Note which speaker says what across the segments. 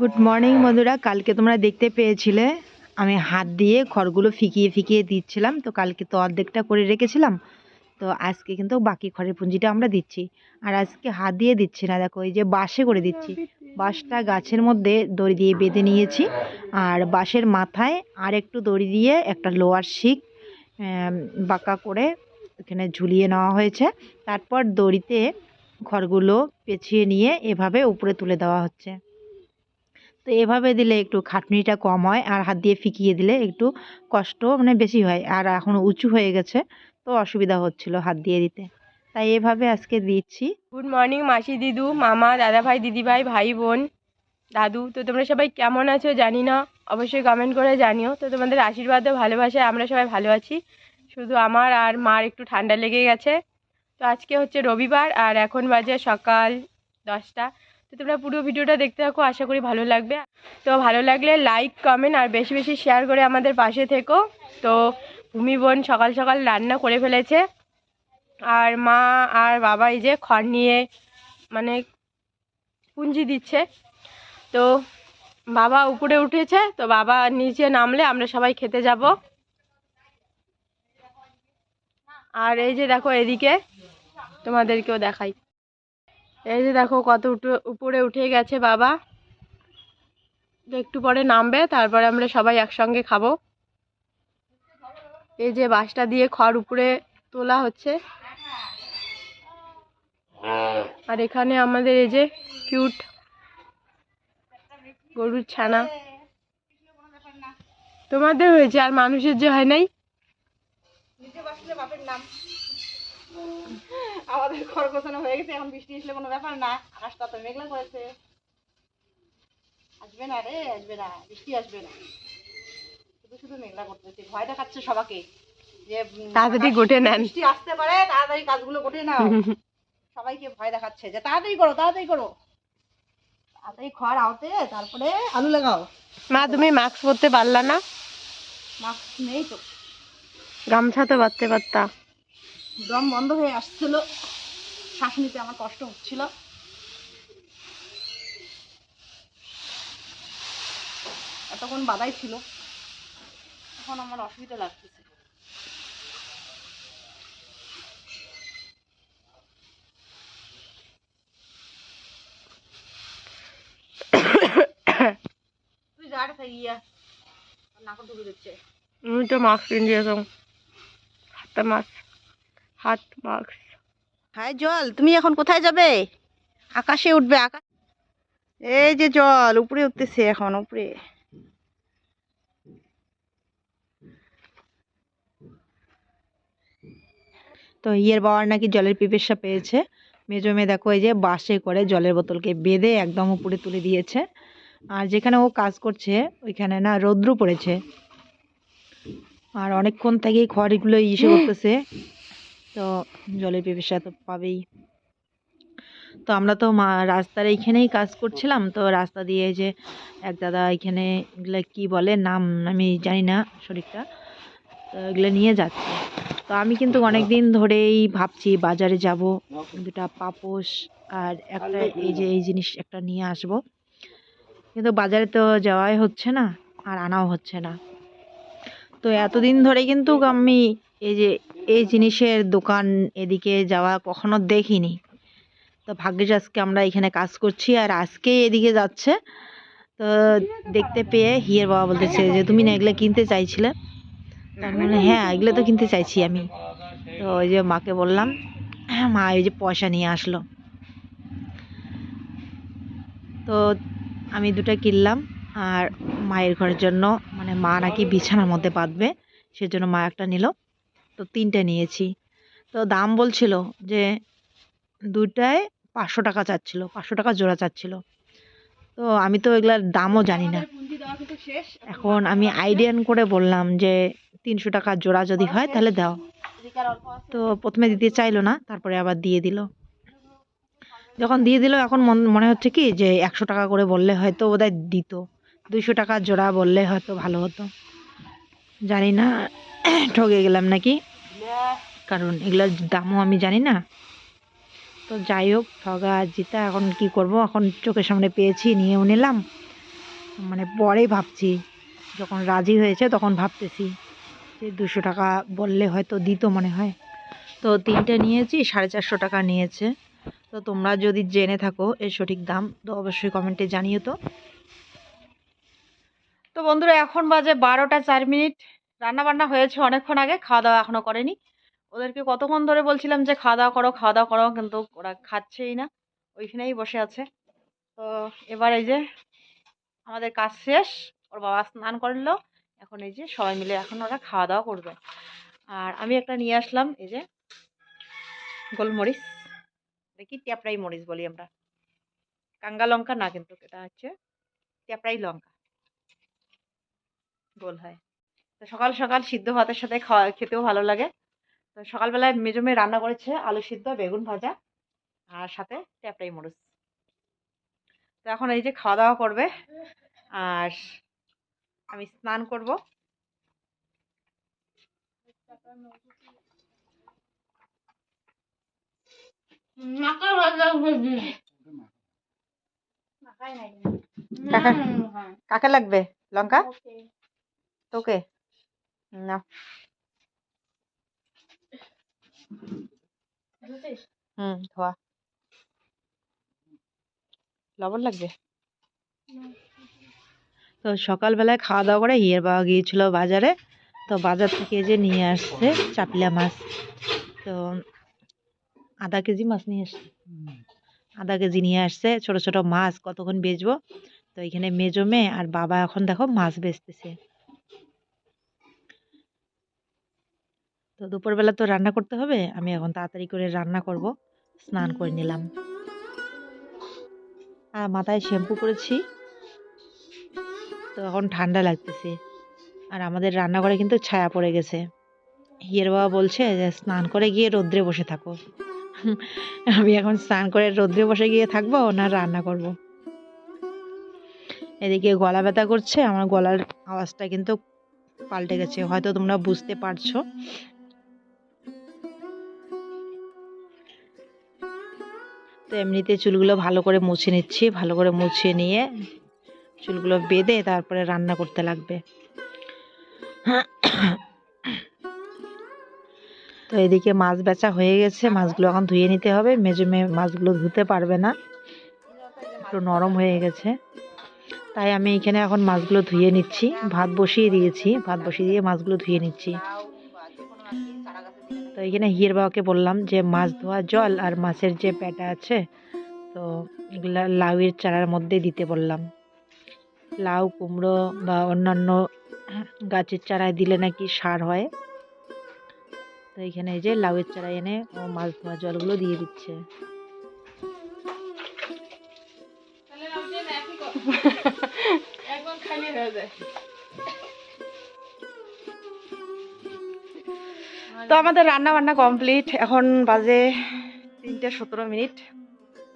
Speaker 1: Good morning বন্ধুরা। কালকে তোমরা দেখতে পেয়েছিলে, আমি হাত দিয়ে খড়গুলো ফিকিয়ে ফিকিয়ে দিচ্ছিলাম। তো কালকে তো অর্ধেকটা করে রেখেছিলাম। তো আজকে কিন্তু বাকি খড়ের পুঁজিটা আমরা দিচ্ছি। আর আজকে হাত দিয়ে দিচ্ছি না, দেখো, এই যে বাঁশে করে দিচ্ছি। বাঁশটা গাছের মধ্যে দড়ি দিয়ে বেঁধে নিয়েছি। আর বাঁশের মাথায় আর একটু দড়ি দিয়ে একটা লোয়ার শিক বাঁকা করে এখানে ঝুলিয়ে নেওয়া হয়েছে। তারপর দড়িতে খড়গুলো পেঁচিয়ে নিয়ে এভাবে উপরে তুলে দেওয়া হচ্ছে। তো এভাবে দিলে একটু খাটনিটা কম হয় আর হাত দিয়ে ফিকিয়ে দিলে একটু কষ্ট মানে বেশি হয় আর এখন উঁচু হয়ে গেছে, তো অসুবিধা হচ্ছিল হাত দিয়ে দিতে। তাই এভাবে আজকে দিচ্ছি।
Speaker 2: গুড মর্নিং মাসি দিদু, মামা, দাদা ভাই, দিদি ভাই ভাই, বোন, দাদু। তো তোমরা সবাই কেমন আছো জানি না, অবশ্যই কমেন্ট করে জানিও। তো তোমাদের আশীর্বাদ ও ভালোবাসায় আমরা সবাই ভালো আছি। শুধু আমার আর মার একটু ঠান্ডা লেগে গেছে। তো আজকে হচ্ছে রবিবার আর এখন বাজে সকাল দশটা। তোমরা পুরো ভিডিওটা দেখতে থাকো, আশা করি ভালো লাগবে। তো ভালো লাগলে লাইক কমেন্ট আর বেশি বেশি শেয়ার করে আমাদের পাশে থেকো। তো ভূমি বোন সকাল সকাল রান্না করে ফেলেছে। আর মা আর বাবা এই যে খড় নিয়ে মানে পুঞ্জি দিচ্ছে। তো বাবা উপরে উঠেছে, তো বাবা নিচে নামলে আমরা সবাই খেতে যাব। আর এই যে দেখো এদিকে তোমাদেরকেও দেখাই। এই যে দেখো কত উপরে উঠে গেছে বাবা। একটু পরে নামবে, তারপরে আমরা সবাই একসঙ্গে খাব। এই যে বাঁশটা দিয়ে খড় উপরে তোলা হচ্ছে। আর এখানে আমাদের এই যে কিউট গরুর ছানা। তোমাদের হয়েছে, আর মানুষের যে হয় নাই?
Speaker 3: আমাদের ঘর গোছানো হয়ে গেছে এখন বৃষ্টি আসলে কোনো ব্যাপার না। আকাশটা তো মেঘলা করেছে। আসবে না রে আসবে না বৃষ্টি আসবে না। শুধু শুধু মেঘলা করতেছে ভয় দেখাচ্ছে সবাকে যে
Speaker 2: তাড়াতাড়ি গোটে নেন।
Speaker 3: বৃষ্টি আসতে পারে তাড়াতাড়ি কাজগুলো করতে নাও। সবাইকে ভয় দেখাচ্ছে যে তাড়াতাড়ি করো তাড়াতাড়ি করো। তাড়াতাড়ি খড় আওতে তারপরে আলু লাগাও।
Speaker 2: মা তুমি মাস্ক পরতে পারলা না?
Speaker 3: মাস্ক নেই তো।
Speaker 2: গামছা তো বাঁধতে পারতা।
Speaker 3: দম বন্ধ হয়ে আসছিল। শ্বাস নিতে আমার কষ্ট হচ্ছিল। এতক্ষণ বাধাই ছিল। এখন আমার অসুবিধা লাগতেছে। তুই যা রে ইয়া নাকল ঢুকে দিচ্ছে।
Speaker 2: তুমি তো মাস্ক কিনে দিয়েছ হাতে মাস্ক। হাত মাস্ক
Speaker 3: জল, তুমি এখন কোথায় যাবে? আকাশে উঠবে আকাশ এই যে জল, উপরে উঠতেছে এখন, উপরে।
Speaker 1: তো ইয়ের বাবার নাকি জলের পিপেসা পেয়েছে। মেজো মেয়ে দেখো, এই যে বাসে করে জলের বোতলকে বেঁধে একদম উপরে তুলে দিয়েছে। আর যেখানে ও কাজ করছে, ওইখানে না রৌদ্র পড়েছে। আর অনেকক্ষণ থেকেই খড়গুলো ইসে করতেছে। তো জলের পিপেসা তো পাবেই। তো আমরা তো রাস্তার এইখানেই কাজ করছিলাম, তো রাস্তা দিয়ে যে এক দাদা এখানে এগুলো কী বলে, নাম আমি জানি না শরীরটা, তো এগুলো নিয়ে যাচ্ছে। তো আমি কিন্তু অনেক দিন ধরেই ভাবছি বাজারে যাব, দুটা পাপোশ আর একটা এই যে এই জিনিস একটা নিয়ে আসব। কিন্তু বাজারে তো যাওয়াই হচ্ছে না, আর আনাও হচ্ছে না। তো এতদিন ধরে কিন্তু আমি এই যে, এই জিনিসের দোকান এদিকে যাওয়া কখনো দেখিনি। তো ভাগ্যিস আজকে আমরা এখানে কাজ করছি আর আজকে এদিকে যাচ্ছে। তো দেখতে পেয়ে হিয়ের বাবা বলতেছে যে, তুমি না এগুলো কিনতে চাইছিলে? তার মানে হ্যাঁ এগুলো তো কিনতে চাইছি আমি। তো ওই যে মাকে বললাম হ্যাঁ মা, এই যে পয়সা নিয়ে আসলো। তো আমি দুটো কিনলাম আর মায়ের ঘরের জন্য মানে মা নাকি বিছানার মধ্যে বাঁধবে, সেজন্য মা একটা নিল। তো তিনটে নিয়েছি। তো দাম বলছিল যে দুটায় পাঁচশো টাকা চাচ্ছিল, পাঁচশো টাকা জোড়া চাচ্ছিল। তো আমি তো এগুলার দামও জানি না। এখন আমি আইডিয়ান করে বললাম যে তিনশো টাকা জোড়া যদি হয় তাহলে দাও। তো প্রথমে দিতে চাইলো না, তারপরে আবার দিয়ে দিল। যখন দিয়ে দিল এখন মন- মনে হচ্ছে কি যে একশো টাকা করে বললে হয়তো বোধহয় দিত। দুইশো টাকা জোড়া বললে হয়তো ভালো হতো। জানি না ঠকে গেলাম নাকি? কারণ এগুলোর দামও আমি জানি না। তো যাই হোক, ঠগা জিতা, এখন কি করব? এখন চোখের সামনে পেয়েছি, নিয়েও নিলাম। মানে পরে ভাবছি, যখন রাজি হয়েছে তখন ভাবতেছি যে দুশো টাকা বললে হয়তো দিত মনে হয়। তো তিনটে নিয়েছি, সাড়ে চারশো টাকা নিয়েছে। তো তোমরা যদি জেনে থাকো এর সঠিক দাম, তো অবশ্যই কমেন্টে জানিও তো। তো বন্ধুরা, এখন বাজে বারোটা চার মিনিট। রান্না বান্না হয়েছে অনেকক্ষণ আগে খাওয়া দাওয়া এখনও করেনি। ওদেরকে কতক্ষণ ধরে বলছিলাম যে খাওয়া দাওয়া করো খাওয়া দাওয়া করো, কিন্তু ওরা খাচ্ছেই না, ওইখানেই বসে আছে। তো এবার এই যে আমাদের কাজ শেষ, ওর বাবা স্নান করল এখন এই যে সবাই মিলে এখন ওরা খাওয়া দাওয়া করবে। আর আমি একটা নিয়ে আসলাম, এই যে গোলমরিচ, দেখি ট্যাপড়াই মরিচ বলি আমরা। কাঙ্গা লঙ্কা না কিন্তু, এটা হচ্ছে ট্যাপড়াই লঙ্কা। গোল হয়। তো সকাল সকাল সিদ্ধ ভাতের সাথে খাওয়া খেতেও ভালো লাগে। তো সকালবেলায় মেজমে রান্না করেছে আলু সিদ্ধ বেগুন ভাজা আর সাথে ট্যাপড়াই মরিচ। তো এখন এই যে খাওয়া দাওয়া করবে আর আমি স্নান করব। কাকে লাগবে? লঙ্কা? তোকে? না হুম, ধোয়া। লবণ লাগবে? তো সকালবেলায় খাওয়া দাওয়া করে হিয়ের বাবা গিয়েছিল বাজারে। তো বাজার থেকে যে নিয়ে আসছে চাপলা মাছ, তো আধা কেজি মাছ নিয়ে আসছে। আধা কেজি নিয়ে আসছে, ছোট ছোট মাছ কতক্ষণ বেচবো? তো এখানে মেজো মেয়ে আর বাবা এখন দেখো মাছ বেচতেছে। তো দুপুরবেলা তো রান্না করতে হবে। আমি এখন তাড়াতাড়ি করে রান্না করব। স্নান করে নিলাম। আর মাথায় শ্যাম্পু করেছি। তো এখন ঠান্ডা লাগতেছে। আর আমাদের রান্নাঘরে কিন্তু ছায়া পড়ে গেছে। হিয়ের বাবা বলছে যে, স্নান করে গিয়ে রোদ্রে বসে থাকো। আমি এখন স্নান করে রোদ্রে বসে গিয়ে থাকব, না রান্না করব। এদিকে গলা ব্যথা করছে। আমার গলার আওয়াজটা কিন্তু পাল্টে গেছে। হয়তো তোমরা বুঝতে পারছ। তো এমনিতে চুলগুলো ভালো করে মুছে নিচ্ছি, ভালো করে মুছে নিয়ে চুলগুলো বেঁধে তারপরে রান্না করতে লাগবে। তো এদিকে মাছ বেচা হয়ে গেছে, মাছগুলো এখন ধুয়ে নিতে হবে, মেজে মেয়ে মাছগুলো ধুতে পারবে না, একটু নরম হয়ে গেছে। তাই আমি এখানে এখন মাছগুলো ধুয়ে নিচ্ছি, ভাত বসিয়ে দিয়েছি, ভাত বসিয়ে দিয়ে মাছগুলো ধুয়ে নিচ্ছি। তো এখানে হিয়ের বাবাকে বললাম যে মাছ ধোয়া জল আর মাছের যে প্যাটা আছে তো এগুলা লাউয়ের চারার মধ্যে দিতে বললাম। লাউ কুমড়ো বা অন্যান্য গাছের চারায় দিলে নাকি সার হয়। তো এখানে এই যে লাউয়ের চারা এনে ও মাছ ধোয়া জলগুলো দিয়ে দিচ্ছে।
Speaker 2: খালি হয়ে যায়।
Speaker 1: তো আমাদের রান্না বান্না কমপ্লিট। এখন বাজে তিনটে সতেরো মিনিট।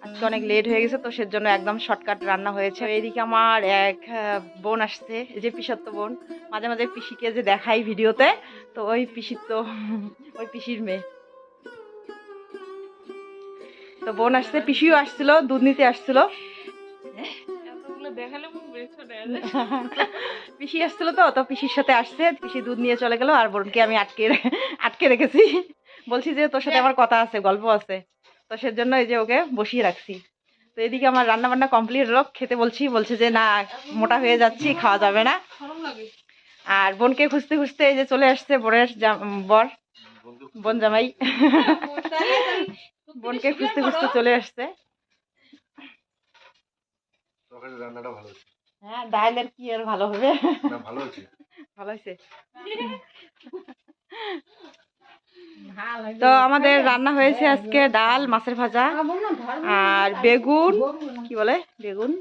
Speaker 1: আজকে অনেক লেট হয়ে গেছে, তো সেজন্য একদম শর্টকাট রান্না হয়েছে। এইদিকে আমার এক বোন আসছে যে পিসার তো বোন। মাঝে মাঝে পিসিকে যে দেখাই ভিডিওতে, তো ওই পিসির তো, ওই পিসির মেয়ে। তো বোন আসছে, পিসিও আসছিল, দুধ নিতে আসছিল।
Speaker 2: হয়ে।
Speaker 1: পিসি আসছিল তো তো পিসির সাথে আসছে পিসি দুধ নিয়ে চলে গেল আর বোনকে আমি আটকে আটকে রেখেছি। বলছি যে তোর সাথে আমার কথা আছে গল্প আছে। তো সেজন্য এই যে ওকে বসিয়ে রাখছি। তো এদিকে আমার রান্না বান্না কমপ্লিট হলো খেতে বলছি বলছে যে না মোটা হয়ে যাচ্ছি খাওয়া যাবে না। আর বোনকে খুঁজতে খুঁজতে এই যে চলে আসছে বোনের জাম- বর বোন জামাই। বোনকে খুঁজতে খুঁজতে চলে আসছে।
Speaker 4: রান্নাটা ভালো হচ্ছে
Speaker 1: হ্যাঁ ডাইলের কি আর ভালো হবে?
Speaker 4: ভালো
Speaker 1: ভালো হয়েছে তো আমাদের রান্না হয়েছে আজকে ডাল মাছের ভাজা আর বেগুন কি বলে? বেগুন।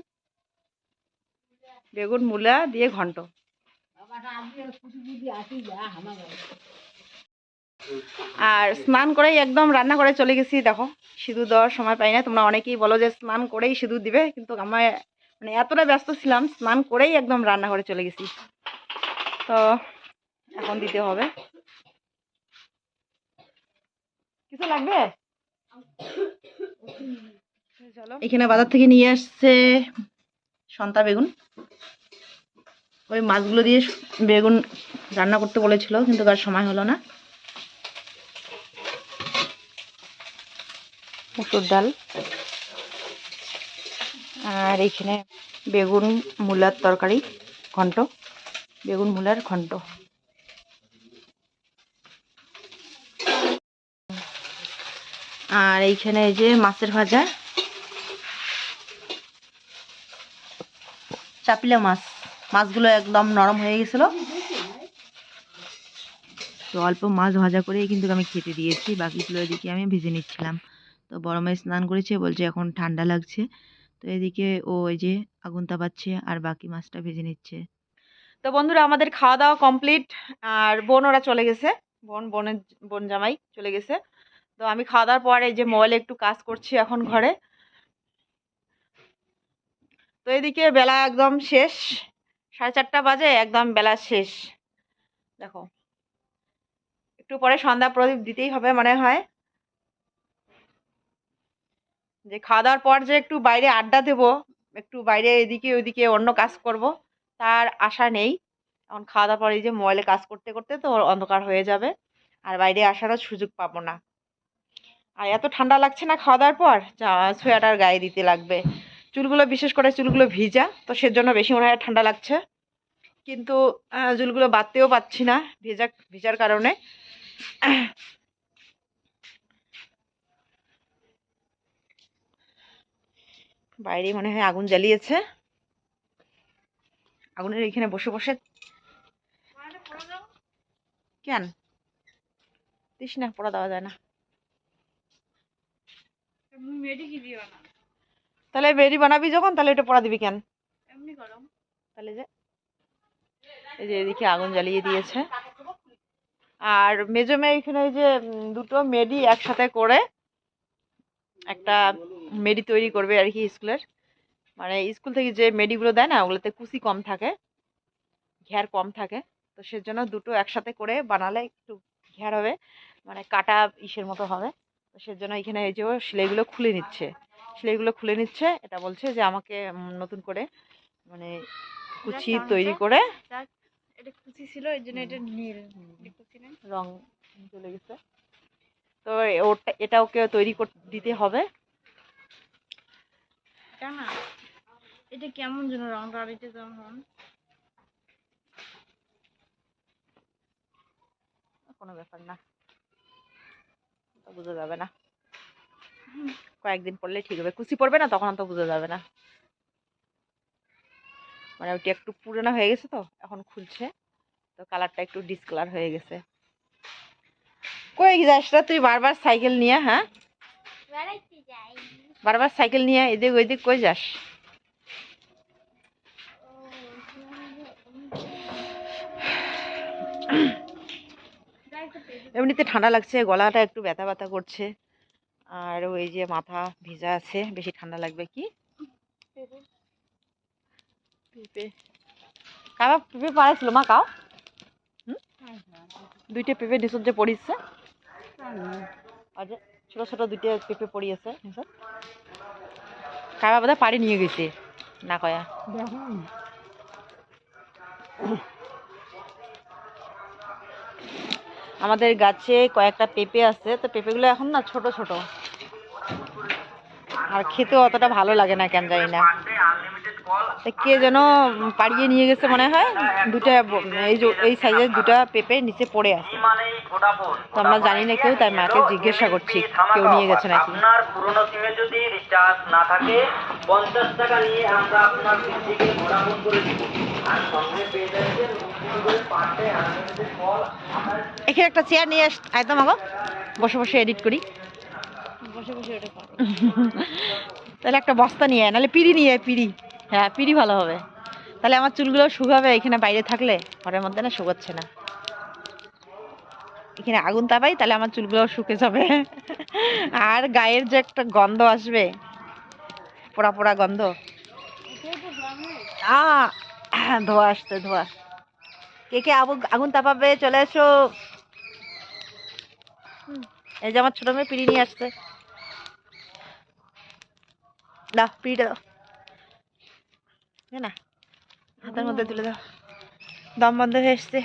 Speaker 1: বেগুন মূলা দিয়ে ঘন্ট। আর স্নান করেই একদম রান্না করে চলে গেছি দেখো। সিঁদুর দেওয়ার সময় পাই না। তোমরা অনেকেই বলো যে স্নান করেই সিঁদুর দিবে কিন্তু আমার মানে এতটা ব্যস্ত ছিলাম স্নান করেই একদম রান্না করে চলে গেছি। তো এখন দিতে হবে। কিছু লাগবে? এখানে বাজার থেকে নিয়ে আসছে সন্তা বেগুন। ওই মাছগুলো দিয়ে বেগুন রান্না করতে বলেছিল কিন্তু আর সময় হলো না। মুসুর ডাল। আর এইখানে বেগুন মূলার তরকারি, ঘন্ট, বেগুন মূলার ঘন্ট। আর এইখানে এই যে মাছের ভাজা, চাপিলা মাছ। মাছগুলো একদম নরম হয়ে গেছিল।
Speaker 5: তো অল্প মাছ ভাজা করেই কিন্তু আমি খেতে দিয়েছি। বাকিগুলো এদিকে আমি ভেজে নিচ্ছিলাম। তো বড় মেয়ে স্নান করেছে, বলছে এখন ঠান্ডা লাগছে। তো এদিকে ও ওই যে আগুন তাপাচ্ছে আর বাকি মাছটা ভেজে নিচ্ছে।
Speaker 1: তো বন্ধুরা, আমাদের খাওয়া দাওয়া কমপ্লিট আর বোন ওরা চলে গেছে। বোন, বোনের বোন জামাই চলে গেছে। তো আমি খাওয়া দাওয়ার পর যে মোবাইলে একটু কাজ করছি এখন ঘরে। তো এদিকে বেলা একদম শেষ, সাড়ে চারটা বাজে, একদম বেলা শেষ। দেখো, একটু পরে সন্ধ্যা প্রদীপ দিতেই হবে মনে হয়। যে খাওয়া দাওয়ার পর যে একটু বাইরে আড্ডা দেবো, একটু বাইরে এদিকে ওইদিকে অন্য কাজ করব, তার আশা নেই। এখন খাওয়া দাওয়ার পর এই যে মোবাইলে কাজ করতে করতে তো অন্ধকার হয়ে যাবে, আর বাইরে আসারও সুযোগ পাবো না। আর এত ঠান্ডা লাগছে না খাওয়া দাওয়ার পর সোয়েটার গায়ে দিতে লাগবে। চুলগুলো, বিশেষ করে চুলগুলো ভিজা, তো সেজন্য বেশি মনে হয় ঠান্ডা লাগছে। কিন্তু চুলগুলো বাঁধতেও পাচ্ছি না, ভেজা, ভিজার কারণে। বাইরে মনে হয় আগুন জ্বালিয়েছে। আগুনের এখানে বসে বসে কেন? দিস না পড়া দেওয়া যায় না। তাহলে বেরি বানাবি যখন তাহলে এটা পড়া দিবি কেন? তাহলে যে এই যে এদিকে আগুন জ্বালিয়ে দিয়েছে। আর মেজো মেয়ে এখানে যে দুটো মেডি একসাথে করে একটা মেডি তৈরি করবে আর কি স্কুলের। মানে স্কুল থেকে যে মেডিগুলো দেয় না ওগুলোতে কুচি কম থাকে ঘ্যার কম থাকে। তো সেজন্য দুটো একসাথে করে বানালে একটু ঘ্যার হবে মানে কাটা ইসের মতো হবে। তো সেজন্য এখানে এই যে ও সেলাইগুলো খুলে নিচ্ছে। সেলাইগুলো খুলে নিচ্ছে এটা বলছে যে আমাকে নতুন করে মানে কুচি তৈরি করে
Speaker 6: এটা কুচি ছিল এর জন্য এটা নীল
Speaker 1: রং চলে গেছে। তো ওটা এটা ওকে তৈরি কর দিতে হবে।
Speaker 6: না এটা কেমন যেন রংটা আর এটা যেমন
Speaker 1: কোনো ব্যাপার না। বোঝা যাবে না। কয়েকদিন পরলে ঠিক হবে। কুচি পড়বে না তখন তো বোঝা যাবে না। মানে ওটি একটু পুরোনো হয়ে গেছে তো এখন খুলছে। তো কালারটা একটু ডিসকালার হয়ে গেছে। কই যাস তুই বারবার সাইকেল নিয়ে হ্যাঁ? বারবার সাইকেল নিয়ে এদিক ওইদিক কই যাস? এমনিতে ঠান্ডা লাগছে গলাটা একটু ব্যথা ব্যথা করছে। আর ওই যে মাথা ভিজা আছে বেশি ঠান্ডা লাগবে কি? পেঁপে। কাবা পেঁপে পাড়াইছিল মা কাও? দুইটা পেঁপে নিচত যে পড়িছে। আর যে ছোট ছোট দুইটা পেঁপে পড়ি আছে কাবা বোধহয় পাড়ি নিয়ে গেছে, না কয়া। আমাদের গাছে কয়েকটা পেঁপে আছে, তো পেঁপেগুলো এখন না ছোট ছোট। আর খেতে অতটা ভালো লাগে না কেন জানি না। তা কে যেন পাড়িয়ে নিয়ে গেছে মনে হয়। দুটা এই যে এই সাইজের দুটা পেঁপে নিচে পড়ে আছে। তো আমরা জানি না কেউ তাই মাকে জিজ্ঞাসা করছি কেউ নিয়ে গেছে নাকি?
Speaker 7: আপনার পুরনো সিমে যদি রিচার্জ না থাকে পঞ্চাশ টাকা নিয়ে আমরা আপনার সিম থেকে ভোডাফোন করে দিব। আর সঙ্গে পেয়ে যাচ্ছেন
Speaker 1: এখানে একটা চেয়ার নিয়ে আস একদম আগো বসে বসে এডিট করি।
Speaker 6: বসে বসে এটা করো।
Speaker 1: তাহলে একটা বস্তা নিয়ে আয় নাহলে পিড়ি নিয়ে আয় পিড়ি। হ্যাঁ পিড়ি ভালো হবে। তাহলে আমার চুলগুলো শুকাবে এখানে বাইরে থাকলে? ঘরের মধ্যে না শুকাচ্ছে না? এখানে আগুন তাপাই তাহলে আমার চুলগুলো শুকে যাবে। আর গায়ের যে একটা গন্ধ আসবে, পোড়া পোড়া গন্ধ। ধোয়া আসছে, ধোয়া। কে কে আগুন তাপাবে চলে এসো। এই যে আমার ছোট মেয়ে পিড়ি নিয়ে আসছে। দাও, পিড়িটা না হাতের মধ্যে তুলে দাও। দম বন্ধ হয়ে এসছে।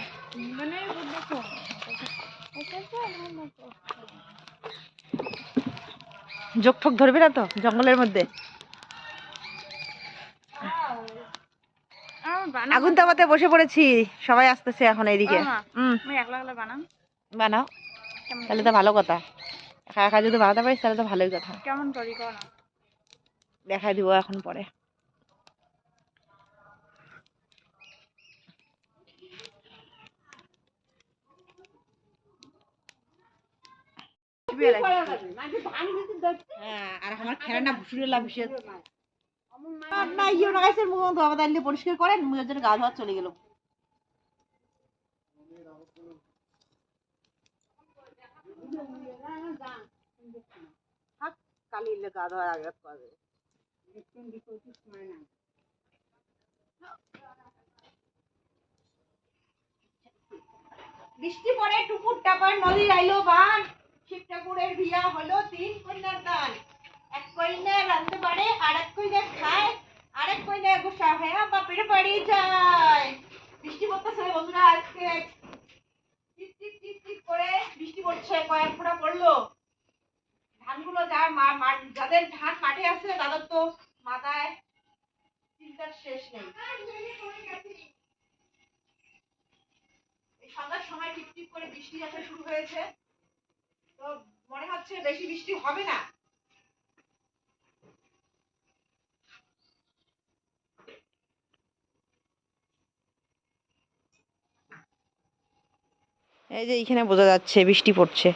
Speaker 1: যোগ ঠোক ধরবি না তো জঙ্গলের মধ্যে? আগুন তাপাতে বসে পড়েছি সবাই আসতেছে এখন এইদিকে। বানাও। তাহলে তো ভালো কথা। একা একা যদি বানাতে পারিস তাহলে তো ভালোই কথা।
Speaker 6: কেমন করি
Speaker 1: দেখাই দিব এখন পরে। আর আমার খেলাটা ভুসুরে লাভ না ইয়ে না মুখ ধোয়া বাদা পরিষ্কার করেন মুখের জন্য গা ধোয়া চলে গেল। কালি গা বৃষ্টি পড়ে টুকুর টাপার নদী আইলো বান। ঠাকুরের বিয়া হলো তিন কন্যার দান। এক কন্যা রাঁধতে পারে আর এক কন্যা খায় আর এক কন্যা গোসা হয়ে বাপের বাড়ি যায়। বৃষ্টি পড়তেছে বন্ধুরা আজকে। টিপ টিপ টিপ করে বৃষ্টি পড়ছে, কয়েক ফোঁটা পড়ল। ধানগুলো যার যাদের ধান মাঠে আছে, তাদের তো মাথায় চিন্তার শেষ নেই। সন্ধ্যার সময় টিপ টিপ করে বৃষ্টি আসা শুরু হয়েছে। তো মনে হচ্ছে বেশি বৃষ্টি হবে না। এই যে এইখানে বোঝা যাচ্ছে বৃষ্টি পড়ছে।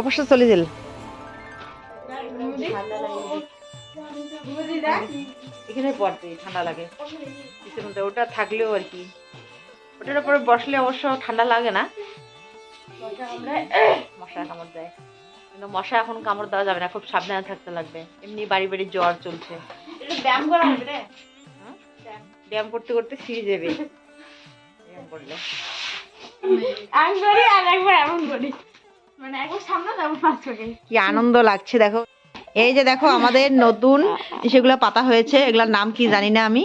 Speaker 1: অবশ্য চলে গেল। এখানে পড়তে ঠান্ডা লাগে। ওটা থাকলেও আর কি। ওটার উপরে বসলে অবশ্য ঠান্ডা লাগে না। মশা কামড় দেয়। কিন্তু মশা এখন কামড় দেওয়া যাবে না খুব সাবধানে থাকতে লাগবে। এমনি বাড়ি বাড়ি জ্বর চলছে। ব্যায়াম করা হবে রে। ব্যায়াম করতে করতে ফিরে যাবে ব্যায়াম করলে।
Speaker 6: আমি করি আর একবার এমন করি। মানে
Speaker 1: কি আনন্দ লাগছে দেখো। এই যে দেখো আমাদের নতুন সেগুলো পাতা হয়েছে এগুলোর নাম কি জানি না আমি।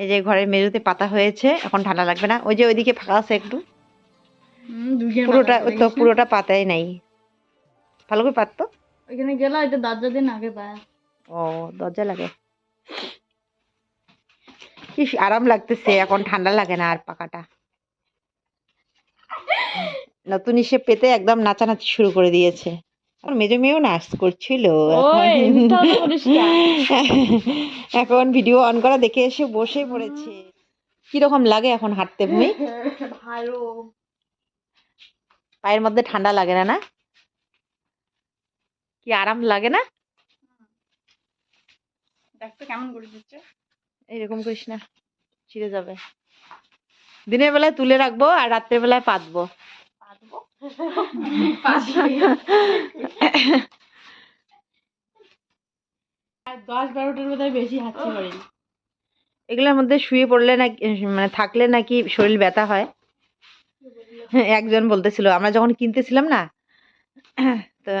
Speaker 1: এই যে ঘরের মেঝেতে পাতা হয়েছে এখন ঠান্ডা লাগবে না। ওই যে ওইদিকে ফাঁকা আছে একটু। পুরোটা তো পুরোটা পাতাই নাই। ভালো করে পাততো?
Speaker 6: ওইখানে গেলে হয়তো দরজা দিন আগে
Speaker 1: ও দরজা লাগে। কি আরাম লাগতেছে এখন ঠান্ডা লাগে না আর পাকাটা। নতুন হিসেবে পেতে একদম নাচানাচি শুরু করে দিয়েছে। আর মেজো মেয়েও নাচ করছিল। এখন ভিডিও অন করা দেখে এসে বসে পড়েছে। কীরকম লাগে এখন হাঁটতে ভূমি?
Speaker 6: ভালো।
Speaker 1: পায়ের মধ্যে ঠান্ডা লাগে না না? কি আরাম লাগে না?
Speaker 6: দেখতে কেমন করে দিচ্ছে।
Speaker 1: এইরকম করিস না ছিঁড়ে যাবে। দিনের বেলায় তুলে রাখব আর রাত্রের বেলায় পাতবো।
Speaker 6: দশ বারোটার বোধ বেশি হাঁটতে
Speaker 1: এগুলোর মধ্যে শুয়ে পড়লে নাকি মানে থাকলে নাকি শরীর ব্যথা হয়। একজন বলতেছিল আমরা যখন কিনতেছিলাম না তো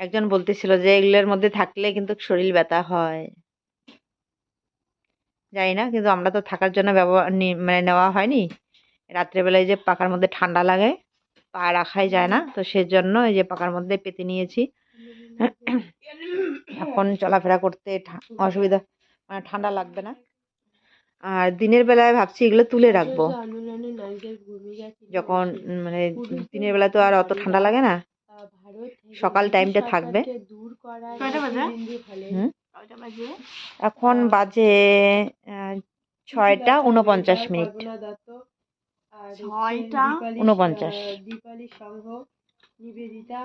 Speaker 1: একজন বলতেছিল যে এগুলোর মধ্যে থাকলে কিন্তু শরীর ব্যথা হয়। জানি না কিন্তু আমরা তো থাকার জন্য ব্যবহার মানে নেওয়া হয়নি। রাত্রেবেলায় যে পাকার মধ্যে ঠান্ডা লাগে পা রাখাই যায় না। তো সেজন্য এই যে পাকার মধ্যে পেতে নিয়েছি। এখন চলাফেরা করতে অসুবিধা মানে ঠান্ডা লাগবে না। আর দিনের বেলায় ভাবছি এগুলো তুলে রাখব। যখন মানে দিনের বেলা তো আর অত ঠান্ডা লাগে না। সকাল টাইমটা থাকবে। এখন বাজে ছয়টা উনপঞ্চাশ মিনিট
Speaker 2: কল্পনা দত্ত আর হচ্ছে
Speaker 1: ছয়টা উনপঞ্চাশ।
Speaker 2: দীপালি সংঘ নিবেদিতা।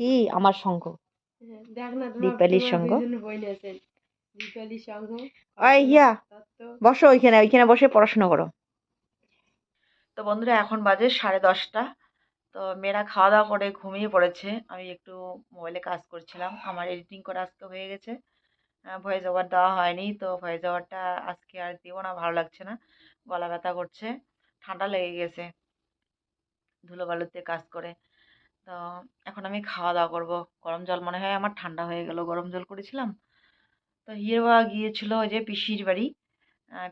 Speaker 1: কি? আমার সঙ্গ
Speaker 2: হ্যাঁ, দেখ না তোমার
Speaker 1: সংঘ?
Speaker 2: দীপালি সংঘ
Speaker 1: হিয়া বসো ওইখানে ওইখানে বসে পড়াশোনা করো। তো বন্ধুরা এখন বাজে সাড়ে দশটা। তো মেয়েরা খাওয়া দাওয়া করে ঘুমিয়ে পড়েছে। আমি একটু মোবাইলে কাজ করছিলাম। আমার এডিটিং করা আজকে হয়ে গেছে। ভয়েস ওভার দেওয়া হয়নি। তো ভয়েস ওভারটা আজকে আর দেবো না ভালো লাগছে না। গলা ব্যথা করছে। ঠান্ডা লেগে গেছে। ধুলো বালুতে কাজ করে। তো এখন আমি খাওয়া দাওয়া করব। গরম জল মনে হয় আমার ঠান্ডা হয়ে গেল। গরম জল করেছিলাম। তো হিয়ের বাবা গিয়েছিল ওই যে পিসির বাড়ি।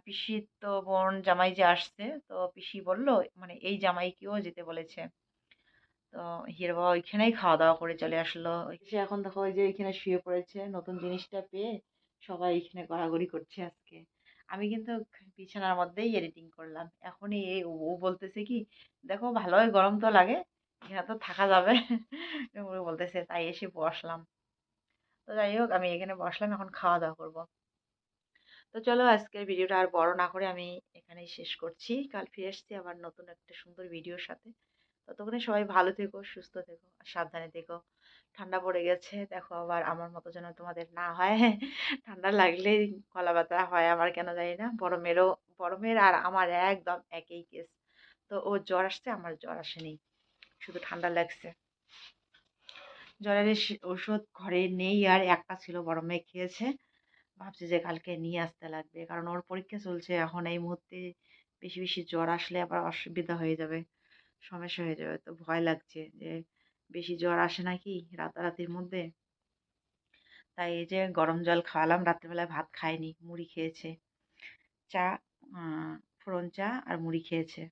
Speaker 1: পিসির তো বোন জামাই যে আসছে। তো পিসি বলল মানে এই জামাইকেও যেতে বলেছে। তো হিয়ের বাবা ওইখানেই খাওয়া দাওয়া করে চলে আসলো। সে এখন দেখো ওই যে ওইখানে শুয়ে পড়েছে। নতুন জিনিসটা পেয়ে সবাই এখানে গড়াগড়ি করছে আজকে। আমি কিন্তু বিছানার মধ্যেই এডিটিং করলাম। এখনই এই ও বলতেছে কি, দেখো ভালোই গরম তো লাগে, এখানে তো থাকা যাবে। ও বলতেছে, তাই এসে বসলাম। তো যাই হোক, আমি এখানে বসলাম, এখন খাওয়া দাওয়া করব। তো চলো আজকের ভিডিওটা আর বড় না করে আমি এখানেই শেষ করছি। কাল ফিরে আসছি আবার নতুন একটা সুন্দর ভিডিওর সাথে। ততক্ষণে সবাই ভালো থেকো, সুস্থ থেকো, আর সাবধানে থেকো। ঠান্ডা পড়ে গেছে, দেখো আবার আমার মতো যেন তোমাদের না হয়। ঠান্ডা লাগলে গলা ব্যথা হয় আমার কেন জানি না। বড় মেয়ের আর আমার একদম একই কেস তো ও জ্বর আসছে, আমার জ্বর আসেনি। শুধু ঠান্ডা লাগছে। জ্বরের ওষুধ ঘরে নেই আর একটা ছিল, বড় মেয়ে খেয়েছে। ভাবছি যে কালকে নিয়ে আসতে লাগবে, কারণ ওর পরীক্ষা চলছে। এখন এই মুহূর্তে বেশি বেশি জ্বর আসলে আবার অসুবিধা হয়ে যাবে, সমস্যা হয়ে যাবে। তো ভয় লাগছে যে বেশি জ্বর আসে নাকি রাতারাতির মধ্যে? তাই এই যে গরম জল খাওয়ালাম, রাত্রেবেলায় ভাত খায়নি মুড়ি খেয়েছে। চা ফোড়ন চা আর মুড়ি খেয়েছে।